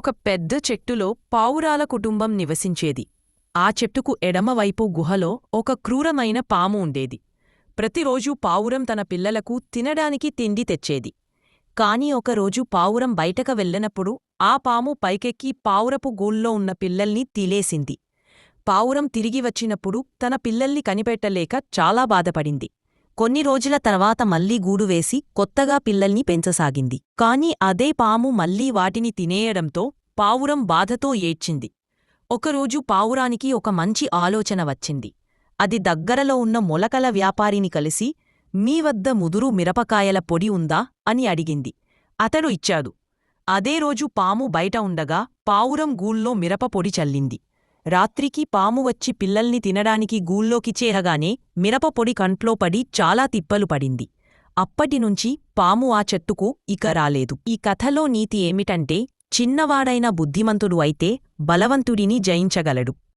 ఒక పెద్ద చెట్టులో పావురాల కుటుంబం నివసించేది. ఆ చెట్టుకు ఎడమవైపు గుహలో ఒక క్రూరమైన పాము ఉండేది. ప్రతిరోజూ పావురం తన పిల్లలకు తినడానికి తిండి తెచ్చేది. కాని ఒకరోజు పావురం బయటక వెళ్ళినప్పుడు ఆ పాము పైకెక్కి పావురపు గూళ్ళో ఉన్న పిల్లల్ని తిలేసింది. పావురం తిరిగి వచ్చినప్పుడు తన పిల్లల్ని కనిపెట్టలేక చాలా బాధపడింది. కొన్ని రోజుల తర్వాత మళ్ళీ గూడు వేసి కొత్తగా పిల్లల్ని పెంచసాగింది. కాని అదే పాము మళ్ళీ వాటిని తినేయడంతో పావురం బాధతో ఏడ్చింది. ఒకరోజు పావురానికి ఒక మంచి ఆలోచన వచ్చింది. అది దగ్గరలో ఉన్న మొలకల వ్యాపారిని కలిసి మీ వద్ద ముదురు మిరపకాయల పొడి ఉందా? అని అడిగింది. అతడు ఇచ్చాడు. అదే రోజు పాము బయట ఉండగా పావురం గూళ్ళో మిరపపొడి చల్లింది. రాత్రికి పాము వచ్చి పిల్లల్ని తినడానికి గూళ్ళోకి చేరగానే మిరప పొడి కంట్లో పడి చాలా తిప్పలు పడింది. అప్పటినుంచి పాము ఆ చెట్టుకు ఇక రాలేదు. ఈ కథలో నీతి ఏమిటంటే చిన్నవాడైన బుద్ధిమంతుడు అయితే బలవంతుడిని జయించగలడు.